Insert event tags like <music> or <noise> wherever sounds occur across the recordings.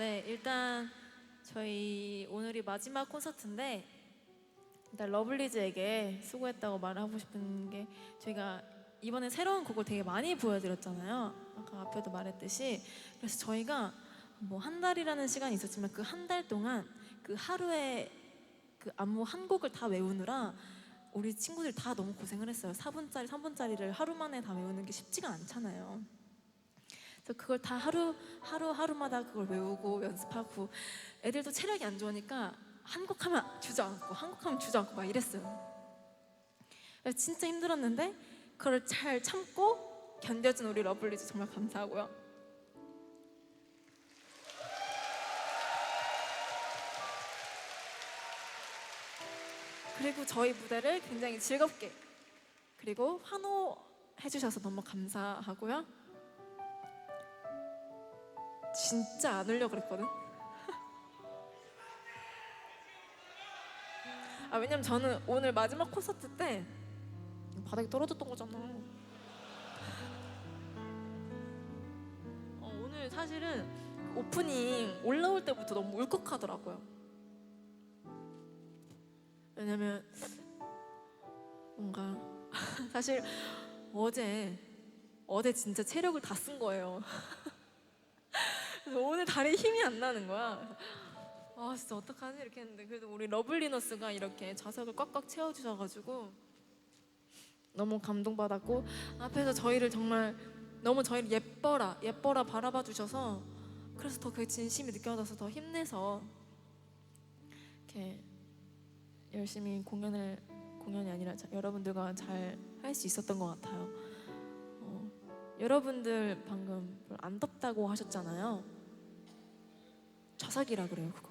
네, 일단 저희 오늘이 마지막 콘서트인데 일단 러블리즈에게 수고했다고 말하고 싶은 게 저희가 이번에 새로운 곡을 되게 많이 보여드렸잖아요. 아까 앞에도 말했듯이 그래서 저희가 뭐 한 달이라는 시간이 있었지만 그 한 달 동안 그 하루에 그 안무 한 곡을 다 외우느라 우리 친구들 다 너무 고생을 했어요. 4분짜리, 3분짜리를 하루 만에 다 외우는 게 쉽지가 않잖아요. 그걸 다 하루 하루 하루마다 그걸 외우고 연습하고 애들도 체력이 안 좋으니까 한곡 하면 주저앉고 한곡 하면 주저앉고 막 이랬어요. 진짜 힘들었는데 그걸 잘 참고 견뎌준 우리 러블리즈 정말 감사하고요. 그리고 저희 무대를 굉장히 즐겁게 그리고 환호해 주셔서 너무 감사하고요. 진짜 안 울려 그랬거든. 아 왜냐면 저는 오늘 마지막 콘서트 때 바닥에 떨어졌던 거잖아. 어, 오늘 사실은 그 오프닝 올라올 때부터 너무 울컥하더라고요. 왜냐면 뭔가 <laughs> 사실 어제 어제 진짜 체력을 다 쓴 거예요. <laughs> 그래서 오늘 다리에 힘이 안 나는 거야. 아 진짜 어떡하지 이렇게 했는데 그래도 우리 러블리너스가 이렇게 좌석을 꽉꽉 채워주셔가지고 너무 감동받았고 앞에서 저희를 정말 너무 저희를 예뻐라 예뻐라 바라봐 주셔서 그래서 더 그 진심이 느껴져서 더 힘내서 이렇게 열심히 공연을 공연이 아니라 자- 여러분들과 잘 할 수 있었던 것 같아요. 어, 여러분들 방금 안 덥다고 하셨잖아요. 좌석이라 그래요 그거.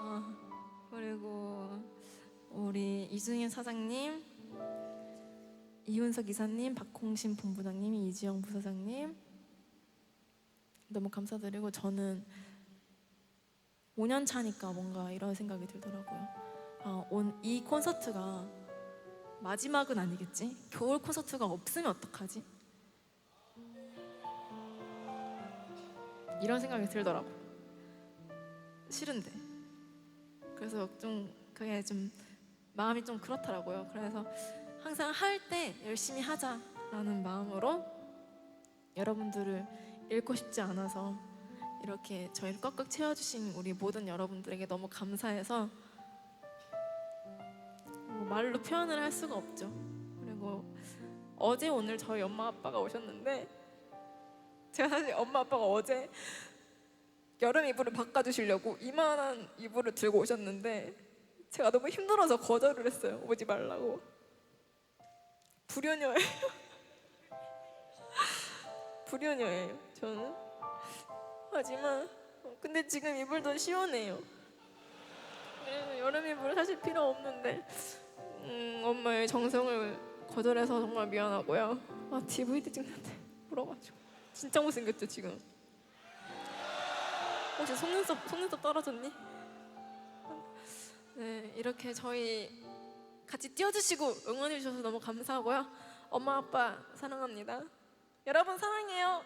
어, 그리고 우리 이승현 사장님, 이윤석 이사님, 박홍신 본부장님, 이지영 부사장님 너무 감사드리고 저는 5년 차니까 뭔가 이런 생각이 들더라고요. 아, 온, 이 콘서트가 마지막은 아니겠지? 겨울 콘서트가 없으면 어떡하지? 이런 생각이 들더라고. 싫은데. 그래서 좀 그게 좀 마음이 좀 그렇더라고요. 그래서 항상 할 때 열심히 하자라는 마음으로 여러분들을 잃고 싶지 않아서 이렇게 저희를 꽉꽉 채워주신 우리 모든 여러분들에게 너무 감사해서 뭐 말로 표현을 할 수가 없죠. 그리고 어제 오늘 저희 엄마 아빠가 오셨는데 제가 사실 엄마 아빠가 어제 여름 이불을 바꿔주시려고 이만한 이불을 들고 오셨는데 제가 너무 힘들어서 거절을 했어요. 오지 말라고. 불효녀예요. <laughs> 불효녀예요. 저는. 하지만 어, 근데 지금 이불도 시원해요. 여름 이불 사실 음, 엄마의 정성을 거절해서 정말 미안하고요. 아 DVD 찍는데 울어가지고 진짜 못생겼죠 지금. 혹시 속눈썹 속눈썹 떨어졌니? 네 이렇게 저희 같이 뛰어주시고 응원해 주셔서 너무 감사하고요. 엄마 아빠 사랑합니다. 여러분 사랑해요.